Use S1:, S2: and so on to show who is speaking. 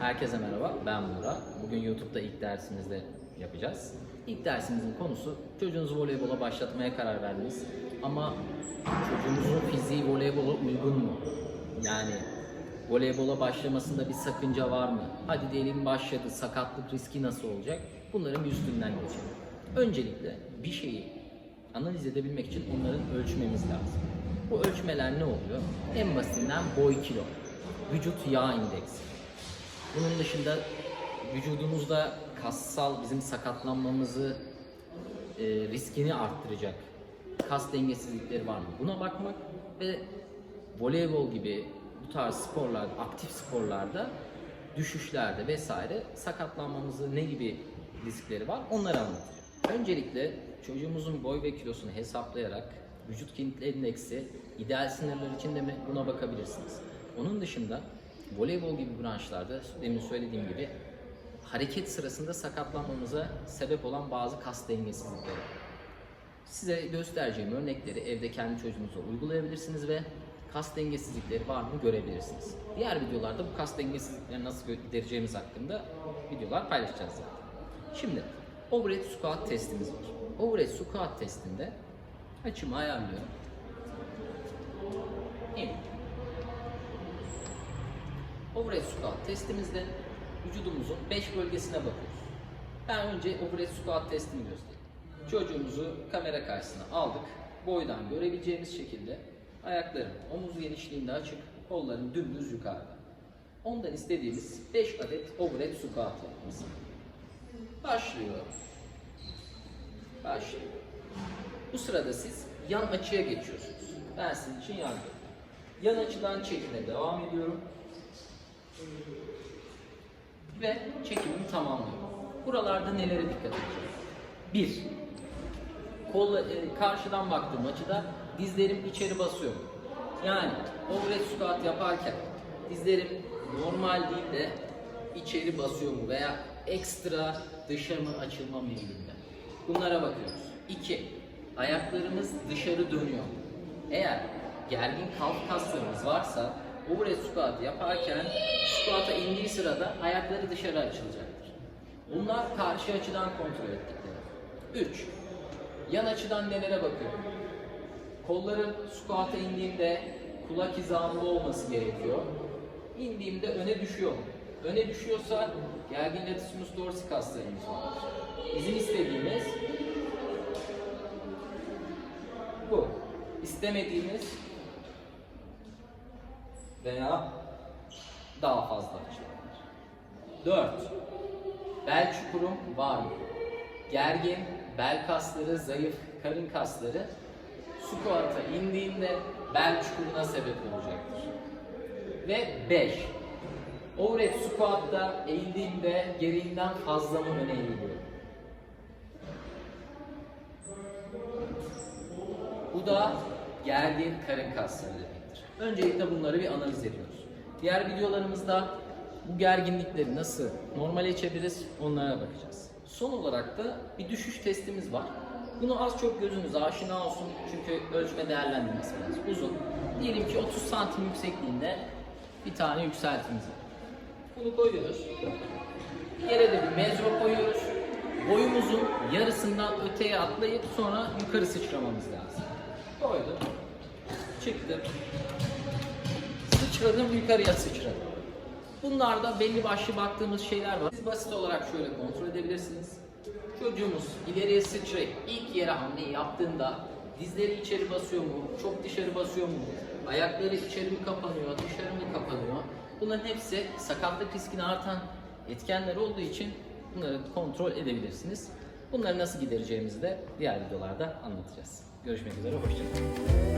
S1: Herkese merhaba, ben Buğra. Bugün YouTube'da ilk dersimizde yapacağız. İlk dersimizin konusu çocuğunuzu voleybola başlatmaya karar verdiniz. Ama çocuğunuzun fiziği voleybola uygun mu? Yani voleybola başlamasında bir sakınca var mı? Hadi diyelim başladı, sakatlık riski nasıl olacak? Bunların üstünden geçelim. Öncelikle bir şeyi analiz edebilmek için onların ölçmemiz lazım. Bu ölçmeler ne oluyor? En basitinden boy kilo, vücut yağ indeksi. Bunun dışında vücudumuzda kassal bizim sakatlanmamızı e, riskini arttıracak kas dengesizlikleri var mı? Buna bakmak ve voleybol gibi bu tarz sporlar, aktif sporlarda düşüşlerde vesaire sakatlanmamızı ne gibi riskleri var onları anlatacağım. Öncelikle çocuğumuzun boy ve kilosunu hesaplayarak vücut kitle endeksi ideal sınırlar içinde mi buna bakabilirsiniz. Onun dışında voleybol gibi branşlarda demin söylediğim gibi hareket sırasında sakatlanmamıza sebep olan bazı kas dengesizlikleri. Size göstereceğim örnekleri evde kendi çocuğunuza uygulayabilirsiniz ve kas dengesizlikleri var mı görebilirsiniz. Diğer videolarda bu kas dengesizlikleri nasıl gidereceğimiz hakkında videolar paylaşacağız zaten. Şimdi overhead squat testimiz var. Overhead squat testinde açımı ayarlıyorum. Overhead squat testimizde vücudumuzun 5 bölgesine bakıyoruz. Ben önce overhead squat testini göstereyim. Çocuğumuzu kamera karşısına aldık. Boydan görebileceğimiz şekilde ayaklarım omuz genişliğinde açık, kollarım dümdüz yukarıda. Ondan istediğimiz 5 adet overhead squat yapması. Başlıyor. Başlıyor. Bu sırada siz yan açıya geçiyorsunuz. Ben sizin için yan Yan açıdan çekime devam ediyorum. Ve çekimimi tamamlıyorum. Buralarda nelere dikkat edeceğim? Bir, kol, e, karşıdan baktığım açıda dizlerim içeri basıyor? Yani overhead squat yaparken dizlerim normal değil de içeri basıyor mu veya ekstra dışarı mı açılma meyilinde. Bunlara bakıyoruz. İki, ayaklarımız dışarı dönüyor. Eğer gergin kalf kaslarımız varsa overhead squat yaparken squat'a indiği sırada ayakları dışarı açılacaktır. Bunlar karşı açıdan kontrol ettikleri. 3. Yan açıdan nelere bakıyorum? Kollarım squat'a indiğimde kulak hizamda olması gerekiyor. İndiğimde öne düşüyor mu? Öne düşüyorsa gergin latissimus dorsi kaslarımız var. İstediğimiz bu. İstemediğimiz veya daha fazla açılabilir. 4. Bel çukurum var mı? Gergin, bel kasları, zayıf karın kasları squat'a indiğinde bel çukuruna sebep olacaktır. Ve 5. Overhead squat'ta eğildiğimde gereğinden fazla mı öne eğiliyorum? Bu da gergin karın kasları demektir. Öncelikle bunları bir analiz ediyoruz. Diğer videolarımızda bu gerginlikleri nasıl normale çeviririz onlara bakacağız. Son olarak da bir düşüş testimiz var. Bunu az çok gözünüz aşina olsun çünkü ölçme değerlendirmesi biraz uzun. Diyelim ki 30 santim yüksekliğinde bir tane yükseltimiz var. Bunu koyuyoruz. Yere de bir mezro koyuyoruz. Boyumuzun yarısından öteye atlayıp sonra yukarı sıçramamız lazım. Koydum. Çıktım. Sıçradım yukarıya sıçradım. Bunlarda belli başlı baktığımız şeyler var. Siz basit olarak şöyle kontrol edebilirsiniz. Çocuğumuz ileriye sıçrayıp ilk yere hamleyi yaptığında dizleri içeri basıyor mu, çok dışarı basıyor mu, ayakları içeri mi kapanıyor, dışarı mı kapanıyor? Bunların hepsi sakatlık riskini artan etkenler olduğu için bunları kontrol edebilirsiniz. Bunları nasıl gidereceğimizi de diğer videolarda anlatacağız. Görüşmek üzere, hoşçakalın.